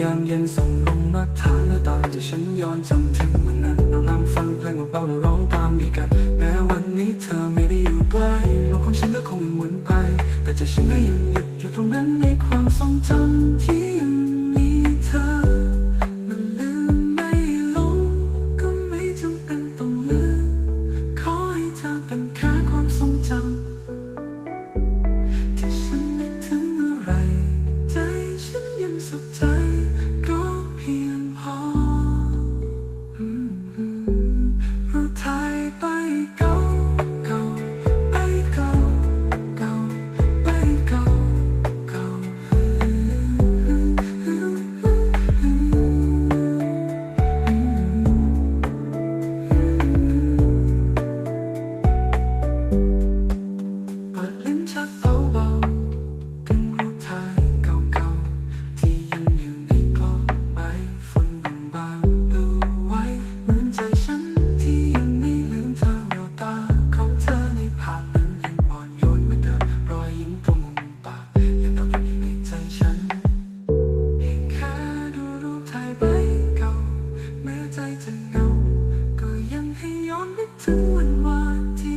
ยังเย็นส่งลงนักทางและต่างที่ฉันย้อนจำถึงวันนั้นเรานั่งฟังเพลงเบาๆแล้วร้องตามดีกัน แม้วันนี้เธอไม่ได้อยู่ใกล้โลกของฉันก็คงหมุนไป แต่จะฉันก็ยังหยุดอยู่ตรงนั้นในความทรงจำที่ยังมีเธอ มันลืมไม่ลง ก็ไม่จำเป็นต้องลืมขอให้เธอเป็นแค่ความทรงจำ sun. what